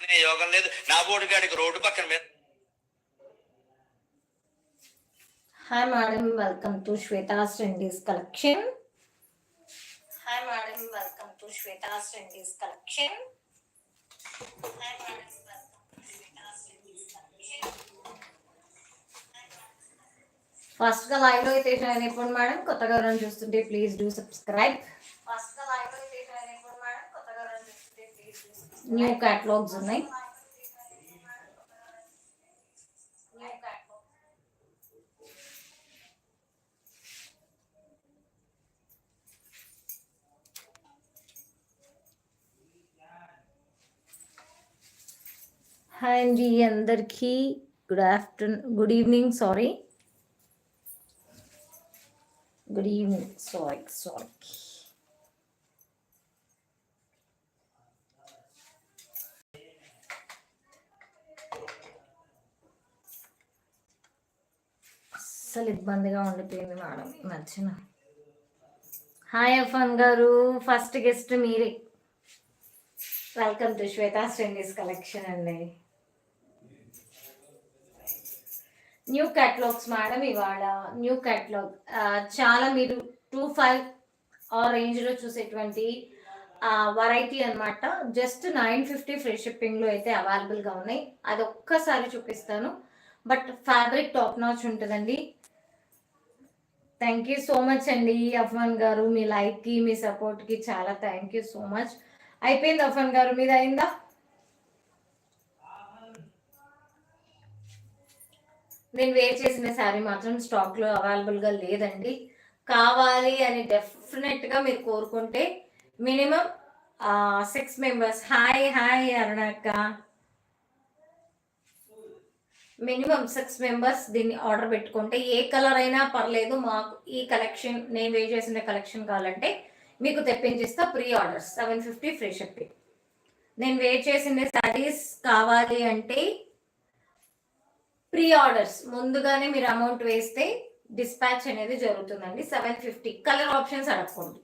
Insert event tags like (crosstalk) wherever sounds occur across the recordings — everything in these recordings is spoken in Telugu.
యోగం లేదు. నా బోర్డు గాడికి రోడ్డు పక్కన మీద. Hi madam welcome to Shweta Shrenis collection hi madam welcome to Shweta Shrenis collection ఫస్ట్గా లైవ్లో అయితే ఇప్పుడు మేడం కొత్తగా ఎవరైనా చూస్తుంటే please do subscribe new catalogues ఉన్నాయి న్యూ క్యాటలాగ్ హాయ్ అండి అందరికీ good afternoon good evening sorry good evening sorry sorry అస్సలు ఇబ్బందిగా ఉండిపోయింది మేడం. ఈ మధ్యన హాయ్ అఫాన్ గారు ఫస్ట్ గెస్ట్ మీరే. Welcome to Shweta Shrenis collection అండి. న్యూ క్యాటలాగ్స్ మేడం ఇవాళ. New catalogue. చాలా మీరు టూ ఫైవ్ ఆ రేంజ్లో చూసేటువంటి వెరైటీ అనమాట జస్ట్ నైన్ ఫిఫ్టీ ఫ్రీ షిప్పింగ్లో అయితే అవైలబుల్గా ఉన్నాయి. అది ఒక్కసారి చూపిస్తాను. బట్ ఫ్యాబ్రిక్ టాప్ నాచ్ ఉంటుందండి. థ్యాంక్ యూ సో మచ్ అండి అఫ్వాన్ గారు మీ లైక్కి మీ సపోర్ట్కి చాలా థ్యాంక్ యూ సో మచ్ అయిపోయింది అఫ్వాన్ గారు మీద అయిందా? నేను వేర్ చేసిన శారీ మాత్రం స్టాక్లో అవైలబుల్గా లేదండి. కావాలి అని డెఫినెట్గా మీరు కోరుకుంటే minimum six members hi hi అరుణాక్క minimum six members దీన్ని ఆర్డర్ పెట్టుకుంటే ఏ కలర్ అయినా పర్లేదు మాకు ఈ కలెక్షన్ నేను వే చేసిన కలెక్షన్ కావాలంటే మీకు తెప్పించిస్తా pre orders seven fifty free shipping నేను వే చేసిన శారీస్ కావాలి అంటే ప్రీ ఆర్డర్స్ ముందుగానే మీరు అమౌంట్ వేస్తే డిస్పాచ్ అనేది జరుగుతుందండి. సెవెన్ ఫిఫ్టీ కలర్ ఆప్షన్స్ అడగకూడదు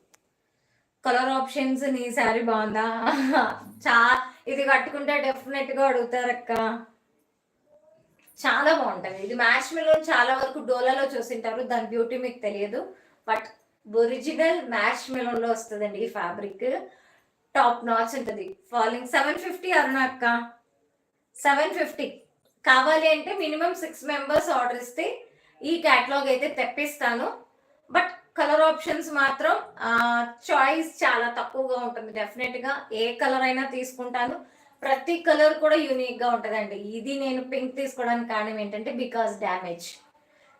కలర్ ఆప్షన్స్ నీ శారీ బాగుందా? (laughs) చా ఇది కట్టుకుంటే డెఫినెట్గా అడుగుతారక్క. చాలా బాగుంటుంది ఇది మ్యాచ్ మిలోన్ చాలా వరకు డోలాలో చూసింటారు. దాని బ్యూటీ మీకు తెలియదు. బట్ ఒరిజినల్ మ్యాష్ మిలోన్లో వస్తుందండి ఈ ఫ్యాబ్రిక్ టాప్ నాచ్ ఉంటుంది. ఫాలింగ్ సెవెన్ ఫిఫ్టీ అరుణ అక్క. సెవెన్ ఫిఫ్టీ కావాలి అంటే మినిమం సిక్స్ మెంబర్స్ ఆర్డర్ ఇస్తే ఈ క్యాటలాగ్ అయితే తెప్పిస్తాను. బట్ కలర్ ఆప్షన్స్ మాత్రం చాయిస్ చాలా తక్కువగా ఉంటుంది. డెఫినెట్గా ఏ కలర్ అయినా తీసుకుంటాను. ప్రతి కలర్ కూడా యూనిక్గా ఉంటుందండి. ఇది నేను పింక్ తీసుకోవడానికి కారణం ఏంటంటే బికాస్ డ్యామేజ్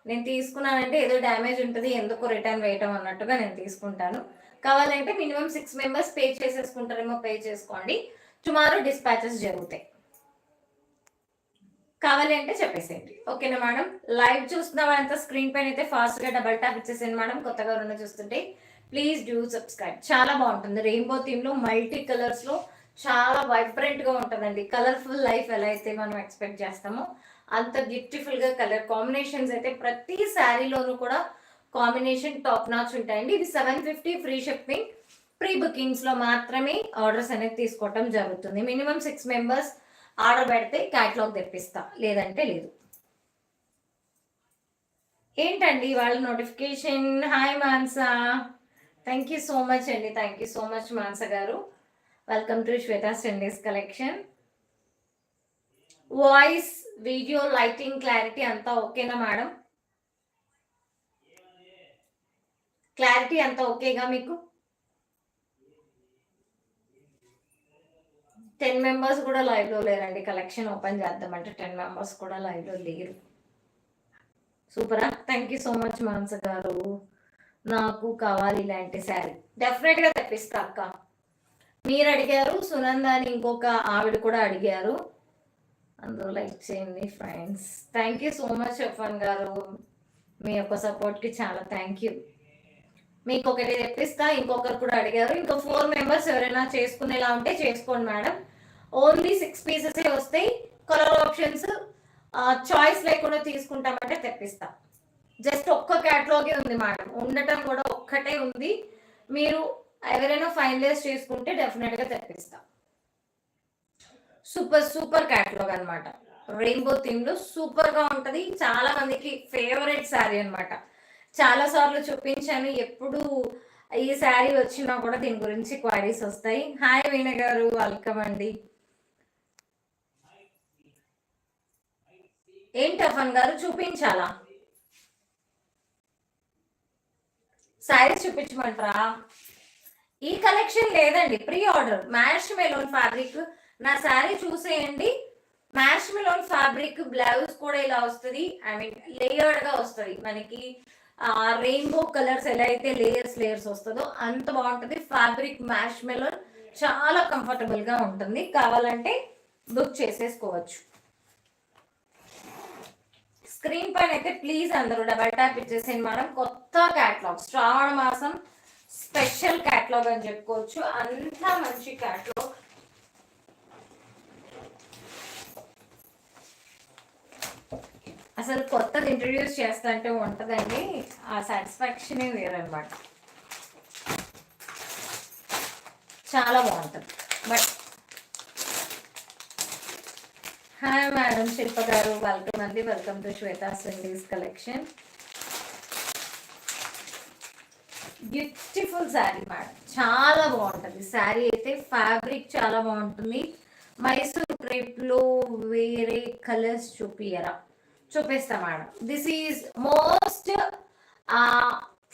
నేను తీసుకున్నానంటే ఏదో డ్యామేజ్ ఉంటుంది ఎందుకు రిటర్న్ వేయటం అన్నట్టుగా నేను తీసుకుంటాను. కావాలంటే మినిమం సిక్స్ మెంబర్స్ పే చేసేసుకుంటారేమో పే చేసుకోండి. టుమారో డిస్పాచెస్ జరుగుతాయి. కావాలి అంటే చెప్పేసేయండి. ఓకేనా మేడం? లైవ్ చూస్తున్న వాళ్ళంతా స్క్రీన్ పైన అయితే ఫాస్ట్గా డబల్ ట్యాప్ ఇచ్చేసేయండి మేడం. కొత్తగా రెండు చూస్తుంటే ప్లీజ్ డూ సబ్స్క్రైబ్ చాలా బాగుంటుంది. రెయిన్బో థీమ్లో మల్టీ కలర్స్లో చాలా వైబ్రెంట్గా ఉంటుందండి. కలర్ఫుల్ లైఫ్ ఎలా అయితే మనం ఎక్స్పెక్ట్ చేస్తామో అంత బ్యూటిఫుల్గా కలర్ కాంబినేషన్స్ అయితే ప్రతి శారీలోనూ కూడా కాంబినేషన్ టాప్ నాచ్ ఉంటాయండి. ఇది seven fifty free shipping pre బుకింగ్స్లో మాత్రమే ఆర్డర్స్ అనేది తీసుకోవటం జరుగుతుంది. మినిమం సిక్స్ మెంబర్స్ ఆర్డర్ పెడితే క్యాట్లాగ్ తెప్పిస్తా. లేదంటే లేదు. ఏంటండి వాళ్ళ notification hi Mansa. Thank you so much అండి. Thank you so much Mansa గారు. Welcome to Shweta trendies collection voice video lighting clarity అంతా ఓకేనా మేడం క్లారిటీ అంతా ఓకేగా మీకు? టెన్ మెంబర్స్ కూడా లైవ్లో లేరండి. కలెక్షన్ ఓపెన్ చేద్దామంటే టెన్ మెంబర్స్ కూడా లైవ్లో లేరు. సూపరా thank you so much Mansa గారు. నాకు కావాలి ఇలాంటి శారీ డెఫినెట్గా తెప్పిస్తా అక్క. మీరు అడిగారు సునంద అని ఇంకొక ఆవిడ కూడా అడిగారు. అందరూ లైక్ చేయండి friends. Thank you so much Afan గారు. మీ యొక్క సపోర్ట్కి చాలా థ్యాంక్ యూ మీకు ఒకటి తెప్పిస్తా ఇంకొకరు కూడా అడిగారు. ఇంకా ఫోర్ మెంబర్స్ ఎవరైనా చేసుకునేలా ఉంటే చేసుకోండి మేడం. ఓన్లీ సిక్స్ పీసెస్ వస్తాయి. కలర్ ఆప్షన్స్ చాయిస్ లేకుండా తీసుకుంటామంటే తెప్పిస్తా. జస్ట్ ఒక్క క్యాటలాగే ఉంది మేడం. ఉండటం కూడా ఒక్కటే ఉంది. మీరు ఎవరైనా ఫైనలైజ్ చేసుకుంటే డెఫినెట్గా తెప్పిస్తా. సూపర్ సూపర్ క్యాటలాగ్ అనమాట రెయిన్బో థీమ్లో సూపర్గా ఉంటది. చాలా మందికి ఫేవరెట్ శారీ అనమాట చాలా సార్లు చూపించాను. ఎప్పుడు ఈ శారీ వచ్చినా కూడా దీని గురించి క్వైరీస్ వస్తాయి. హాయ్ వీణ గారు వెల్కమ్ అండి. ఏంటి అఫన్ గారు చూపించాలా? శారీస్ చూపించమంటారా? ఈ కలెక్షన్ లేదండి pre order mash melon fabric. నా శారీ చూసేయండి. మ్యాష్ మెలోన్ ఫ్యాబ్రిక్ బ్లౌజ్ కూడా ఇలా వస్తుంది. ఐ మీన్ లేయర్డ్గా వస్తుంది. మనకి రెయిన్బో కలర్స్ ఎలా అయితే లేయర్స్ లేయర్స్ వస్తుందో అంత బాగుంటుంది. ఫ్యాబ్రిక్ మ్యాష్ మెలోన్ చాలా కంఫర్టబుల్గా ఉంటుంది. కావాలంటే బుక్ చేసేసుకోవచ్చు. స్క్రీన్ పైన అయితే ప్లీజ్ అందరూ డబల్ ట్యాప్ ఇచ్చేసేయండి మనం కొత్త క్యాట్లాగ్ శ్రావణ మాసం స్పెషల్ క్యాట్లాగ్ అని చెప్పుకోవచ్చు. అంత మంచి క్యాట్లాగ్. అసలు కొత్తది ఇంట్రడ్యూస్ చేస్తా అంటే ఉంటుందండి. ఆ సాటిస్ఫాక్షన్ వేరనమాట చాలా బాగుంటుంది. బట్ హాయ్ మేడం శిల్ప గారు వెల్కమ్ అండి. Welcome to Shweta trendies collection beautiful sari madam చాలా బాగుంటుంది. శారీ అయితే ఫ్యాబ్రిక్ చాలా బాగుంటుంది. మైసూర్ క్రేప్లో వేరే కలర్స్ చూపియరా చూపిస్తా madam. This is most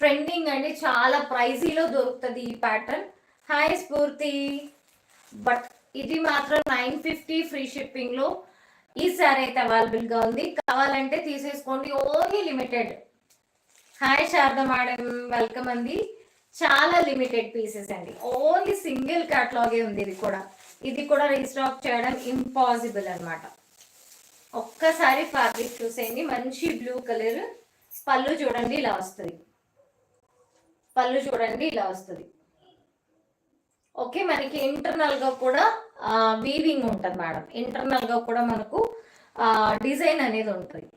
trending అండి. చాలా ప్రైజీలో దొరుకుతుంది ఈ ప్యాటర్న్ హాయ్ స్ఫూర్తి బట్ ఇది మాత్రం నైన్ ఫిఫ్టీ ఫ్రీ షిప్పింగ్లో ఈ సారీ అయితే అవైలబుల్గా ఉంది. కావాలంటే తీసేసుకోండి. Only limited hi Sharada madam. Welcome అండి. చాలా లిమిటెడ్ పీసెస్ అండి. ఓన్లీ సింగిల్ క్యాట్లాగే ఉంది ఇది కూడా. ఇది కూడా రీస్టాక్ చేయడం ఇంపాసిబుల్ అనమాట ఒక్కసారి ఫ్యాబ్రిక్ చూసేయండి. మంచి బ్లూ కలర్ పళ్ళు చూడండి ఇలా వస్తుంది. పళ్ళు చూడండి ఇలా వస్తుంది. ఓకే మనకి ఇంటర్నల్గా కూడా వీవింగ్ ఉంటుంది మేడం. ఇంటర్నల్గా కూడా మనకు డిజైన్ అనేది ఉంటుంది.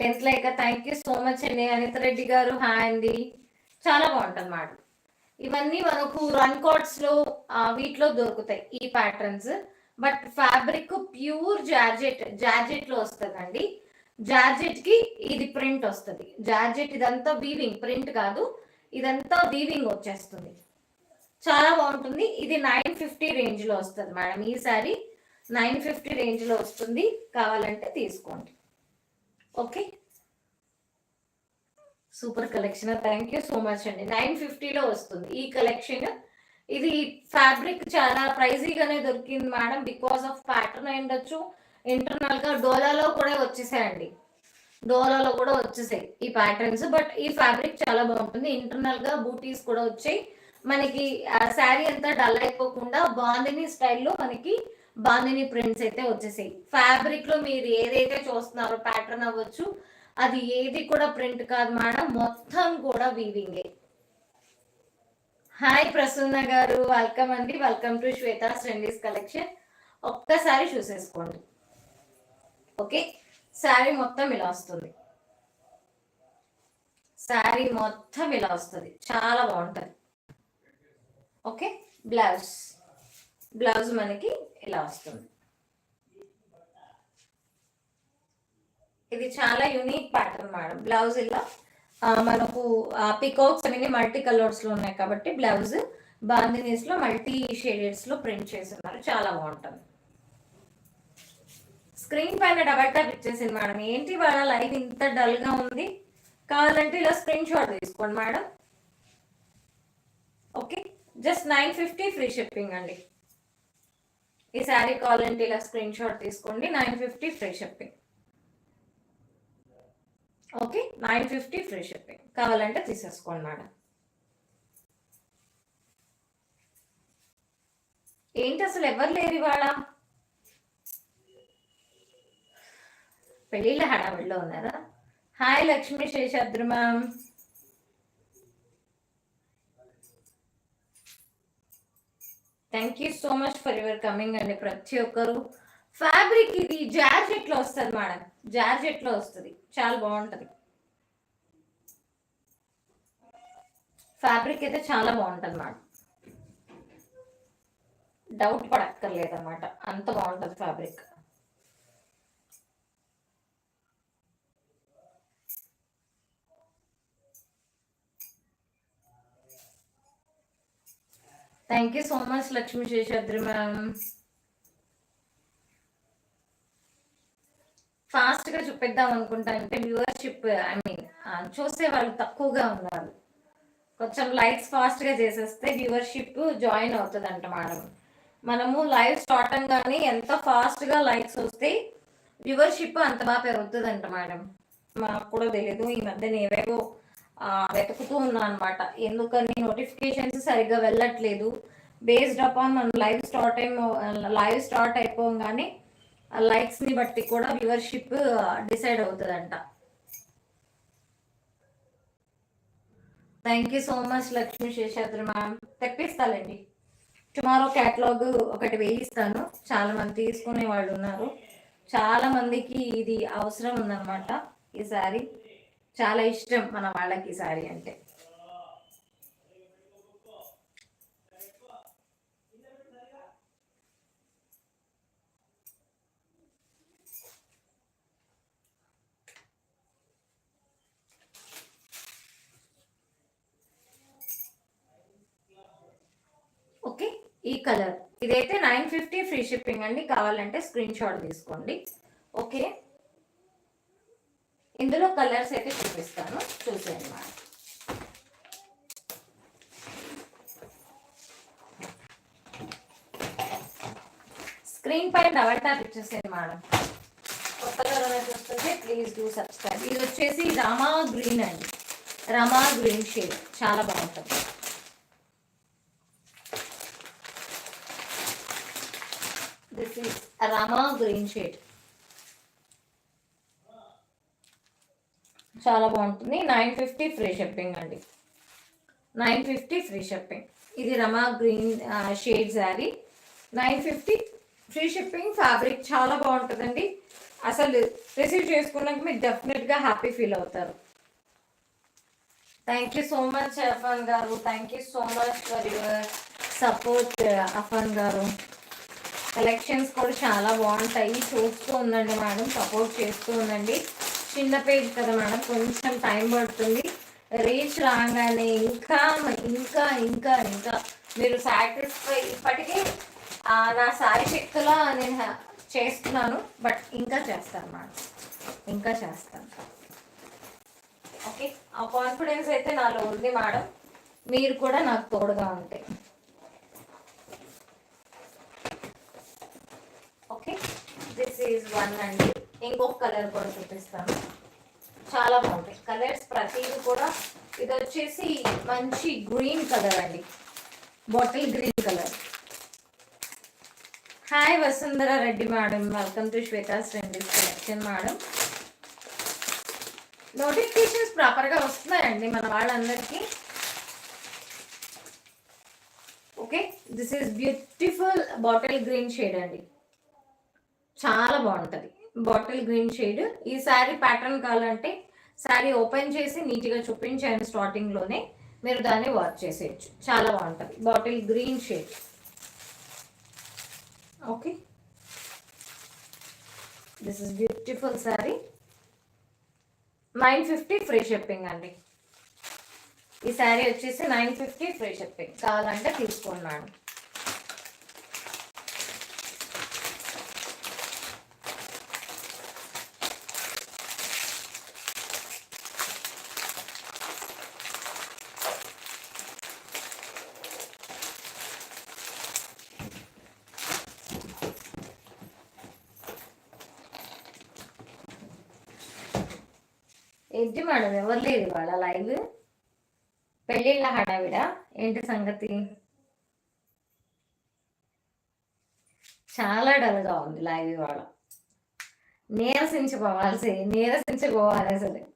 Tenth like thank you so much అండి అనిత రెడ్డి గారు హాయ్ అండి. చాలా బాగుంటుంది మేడం ఇవన్నీ మనకు రన్ కోట్స్లో వీటిలో దొరుకుతాయి ఈ patterns but fabric pure georgette జార్జెట్లో వస్తుందండి. జార్జెట్కి ఇది ప్రింట్ వస్తుంది. జార్జెట్ ఇదంతా వీవింగ్ ప్రింట్ కాదు. ఇదంతా వీవింగ్ వచ్చేస్తుంది. చాలా బాగుంటుంది. ఇది నైన్ ఫిఫ్టీ రేంజ్లో వస్తుంది మేడం. ఈ సారీ నైన్ ఫిఫ్టీ రేంజ్లో వస్తుంది. కావాలంటే తీసుకోండి. Okay? Super collection. Thank you so much అండి. నైన్ ఫిఫ్టీలో వస్తుంది ఈ కలెక్షన్. ఇది ఫ్యాబ్రిక్ చాలా ప్రైజీగానే దొరికింది మేడం. బికాస్ ఆఫ్ ప్యాటర్న్ అయ్యుండొచ్చు ఇంటర్నల్గా డోలాలో కూడా వచ్చేసాయండి. డోలాలో కూడా వచ్చేసాయి ఈ ప్యాటర్న్స్ బట్ ఈ ఫ్యాబ్రిక్ చాలా బాగుంటుంది. ఇంటర్నల్గా బూటీస్ కూడా వచ్చాయి. మనకి శారీ అంతా డల్ అయిపోకుండా బాందిని స్టైల్లో మనకి బాందిని ప్రింట్స్ అయితే వచ్చేసాయి. ఫ్యాబ్రిక్లో మీరు ఏదైతే చూస్తున్నారో ప్యాటర్న్ అవ్వచ్చు అది ఏది కూడా ప్రింట్ కాదు మేడం మొత్తం కూడా వీవింగే హాయ్ ప్రసన్న గారు వెల్కమ్ అండి. Welcome to Shweta trendies collection ఒక్కసారి చూసేసుకోండి. ఓకే శారీ మొత్తం ఇలా వస్తుంది. శారీ మొత్తం ఇలా వస్తుంది. చాలా బాగుంటుంది. ఓకే బ్లౌజ్ బ్లౌజ్ మనకి ఇలా వస్తుంది. ఇది చాలా యూనిక్ ప్యాటర్న్ మేడం. బ్లౌజ్ ఇలా మనకు పికాక్స్ అనేవి మల్టీ కలర్స్లో ఉన్నాయి కాబట్టి బ్లౌజ్ బాందినీస్లో మల్టీ షేడెడ్స్లో ప్రింట్ చేస్తున్నారు. చాలా బాగుంటుంది. స్క్రీన్ పైన డబల్ ట్యాప్ ఇచ్చేసింది మేడం. ఏంటి వాళ్ళ లైఫ్ ఇంత డల్గా ఉంది? కావాలంటే ఇలా స్క్రీన్ షాట్ తీసుకోండి madam. Okay? Just nine fifty free shipping అండి. ఈ శారీ కావాలంటే ఇలా స్క్రీన్ షాట్ తీసుకోండి. Nine fifty free shipping. Okay? Nine fifty free shipping. కావాలంటే తీసేసుకోండి మేడం. ఏంటి అసలు ఎవరు లేరు ఇవాళ? పెళ్ళిళ్ళ హడావిడిలో ఉన్నారా? Hi Lakshmi Seshadri ma'am. Thank you so much for your coming అండి ప్రతి ఒక్కరు. ఫ్యాబ్రిక్ ఇది జార్జెట్లో వస్తుంది మేడం జార్జెట్లో వస్తుంది. చాలా బాగుంటుంది. ఫ్యాబ్రిక్ అయితే చాలా బాగుంటుంది మేడం డౌట్ పడక్కర్లేదు అనమాట అంత బాగుంటుంది fabric thank you so much Lakshmi Seshadri ma'am ఫాస్ట్గా చూపిద్దాం అనుకుంటా. అంటే వ్యూవర్షిప్ ఐ మీన్ చూసే వాళ్ళు తక్కువగా ఉన్నారు. కొంచెం లైక్స్ ఫాస్ట్గా చేసేస్తే వ్యూవర్షిప్ జాయిన్ అవుతుంది అంట మేడం మనము లైవ్ స్టార్ట్ కానీ ఎంత ఫాస్ట్గా లైక్స్ వస్తే వ్యూవర్షిప్ అంత బాగా పెరుగుతుంది అంట మేడం మాకు కూడా తెలియదు ఈ మధ్యన ఏవేవో వెతుకుతూ ఉన్నా అనమాట ఎందుకని నోటిఫికేషన్స్ సరిగ్గా వెళ్ళట్లేదు. బేస్డ్ అపాన్ మనం లైవ్ స్టార్ట్ అయిపో లైవ్ స్టార్ట్ అయిపోగానే లైక్స్ని బట్టి కూడా వ్యూవర్షిప్ డిసైడ్ అవుతుందంట. Thank you so much Lakshmi Seshadri ma'am తెప్పిస్తానండి tomorrow catalogue ఒకటి వేయిస్తాను. చాలా మంది తీసుకునే వాళ్ళు ఉన్నారు. చాలా మందికి ఇది అవసరం ఉందన్నమాట ఈ సారీ చాలా ఇష్టం మన వాళ్ళకి సారీ అంటే. ఓకే ఈ కలర్. ఇదైతే నైన్ ఫిఫ్టీ ఫ్రీ షిప్పింగ్ అండి. కావాలంటే స్క్రీన్ షాట్ తీసుకోండి. ఓకే ఇందులో కలర్స్ అయితే చూపిస్తాను. చూసేయండి మేడం. స్క్రీన్ పైన డబల్ ట్యాప్ ఇచ్చేసేయండి మేడం. కొత్తగా ఎవరైనా చూస్తుంటే ప్లీజ్ డూ సబ్స్క్రైబ్. ఇది వచ్చేసి రమా గ్రీన్ అండి. Rama green shade. చాలా బాగుంటుంది. This is Rama green shade. చాలా బాగుంటుంది. నైన్ ఫిఫ్టీ ఫ్రీ షిప్పింగ్ అండి. Nine fifty free shipping. ఇది Rama green shade sari. Nine fifty free shipping fabric చాలా బాగుంటుందండి. అసలు రిసీవ్ చేసుకున్నాక మీరు డెఫినెట్గా హ్యాపీ ఫీల్ అవుతారు. Thank you so much Afan గారు. Thank you so much for your support Afan గారు. కలెక్షన్స్ కూడా చాలా బాగుంటాయి. చూస్తూ ఉండండి మేడం. సపోర్ట్ చేస్తూ ఉండండి. చిన్న పేజ్ కదా మేడం కొంచెం టైం పడుతుంది. రీచ్ రాగానే ఇంకా ఇంకా ఇంకా ఇంకా. మీరు సాటిస్ఫై ఇప్పటికీ నా సాయి శక్తిలో నేను చేస్తున్నాను. బట్ ఇంకా చేస్తాను మేడం. ఇంకా చేస్తాను. ఓకే ఆ కాన్ఫిడెన్స్ అయితే నాలో ఉంది మేడం. మీరు కూడా నాకు తోడుగా ఉంటే. ఓకే దిస్ ఈజ్ వన్ అండి ఇంకొక కలర్ కూడా చూపిస్తాను. చాలా బాగుంటాయి. కలర్స్ ప్రతిదీ కూడా ఇది వచ్చేసి మంచి గ్రీన్ కలర్ అండి. Bottle green colour hi Vasundhara Reddy madam welcome to Shweta's trendies collection madam notifications ప్రాపర్గా వస్తున్నాయండి మన వాళ్ళందరికీ. Okay this is beautiful bottle green shade అండి. చాలా బాగుంటుంది. Bottle green shade. ఈ శారీ ప్యాటర్న్ కావాలంటే శారీ ఓపెన్ చేసి నీట్గా చూపించాను స్టార్టింగ్లోనే మీరు దాన్ని వాచ్ చేసేయచ్చు. చాలా బాగుంటుంది. Bottle green shade. Okay. This is beautiful sari. Nine fifty free shipping అండి. ఈ శారీ వచ్చేసి నైన్ ఫిఫ్టీ ఫ్రీ షిప్పింగ్. కావాలంటే తీసుకోండి మేడం. ఏంటి మేడం? ఎవరు లేదు ఇవాళ లైవ్ పెళ్ళిళ్ళ హడావిడ? ఏంటి సంగతి? చాలా డల్గా ఉంది లైవ్ ఇవాళ. నీరసించిపోవాల్సి నీరసించిపోవాలి అసలు.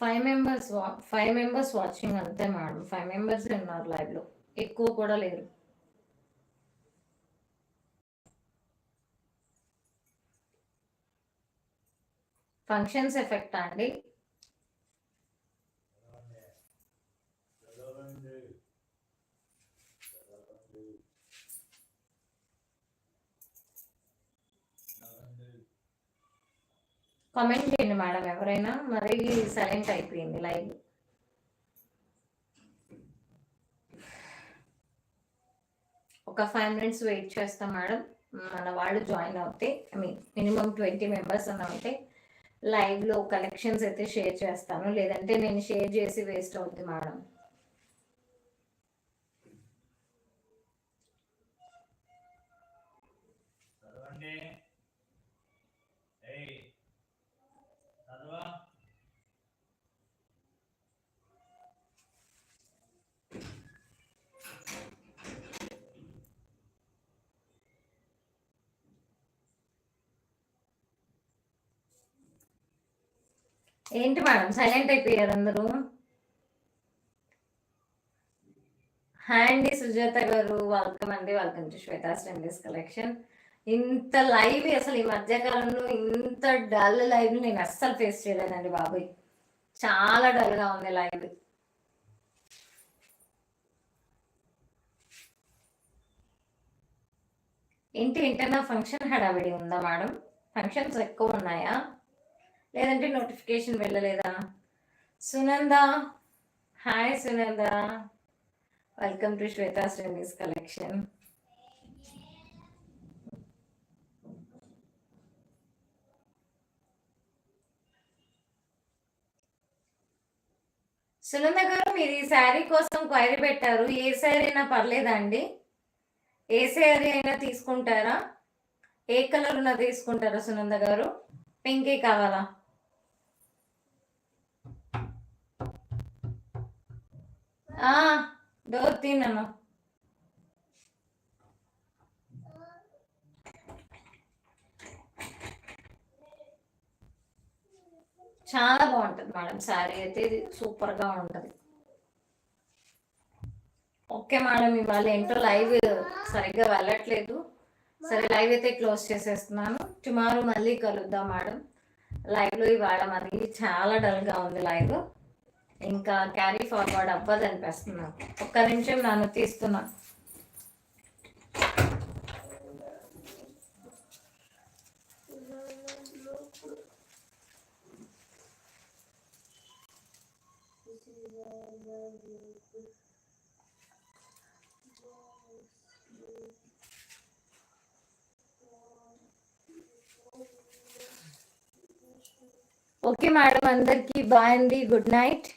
Five members five members watching అంతే మేడం ఫైవ్ మెంబర్స్ ఉన్నారు లైవ్లో ఎక్కువ కూడా లేరు. ఫంక్షన్స్ ఎఫెక్ట్ అండి. కామెంట్ చేయండి మేడం ఎవరైనా. మరి సైలెంట్ అయిపోయింది లైవ్. ఒక ఫైవ్ మినిట్స్ వెయిట్ చేస్తాం మేడం. మన వాళ్ళు జాయిన్ అవుతే I mean minimum twenty members అన్న ఉంటే లైవ్లో కలెక్షన్స్ అయితే షేర్ చేస్తాను. లేదంటే నేను షేర్ చేసి వేస్ట్ అవుతుంది మేడం. ఏంటి మేడం? సైలెంట్ అయిపోయారు అందరూ. హాయ్ అండి సుజాత గారు. వెల్కమ్ అండి. Welcome to Shweta trendies collection ఇంత లైవ్ అసలు ఈ మధ్యకాలంలో ఇంత డల్ లైవ్ నేను అస్సలు ఫేస్ చేయలేదండి బాబాయ్. చాలా డల్గా ఉంది లైవ్ ఏంటి ఏంటన్నా ఫంక్షన్ హడావిడి ఉందా మేడం? ఫంక్షన్స్ ఎక్కువ ఉన్నాయా? లేదంటే నోటిఫికేషన్ వెళ్ళలేదా? Sunanda. Hi Sunanda. Welcome to Shweta trendies collection Sunanda గారు మీరు ఈ శారీ కోసం క్వైరీ పెట్టారు. ఏ శారీ అయినా పర్లేదా అండి? ఏ శారీ అయినా తీసుకుంటారా? ఏ కలర్ ఉన్న తీసుకుంటారా సునంద గారు? పింకే కావాలా? డోర్ తిన్నాను చాలా బాగుంటుంది మేడం శారీ అయితే ఇది సూపర్గా ఉంటుంది. ఓకే మేడం ఇవాళ ఏంటో లైవ్ సరిగ్గా వెళ్ళట్లేదు. సరే లైవ్ అయితే క్లోజ్ చేసేస్తున్నాను. టుమారో మళ్ళీ కలుద్దాం మేడం. లైవ్లో ఇవాళ మరి చాలా డల్గా ఉంది లైవ్. ఇంకా క్యారీ ఫార్వర్డ్ అవ్వదు అనిపిస్తుంది నాకు. ఒక్క నిమిషం నన్ను తీస్తున్నా. ఓకే మేడం అందరికీ బాయ్ అండి. Good night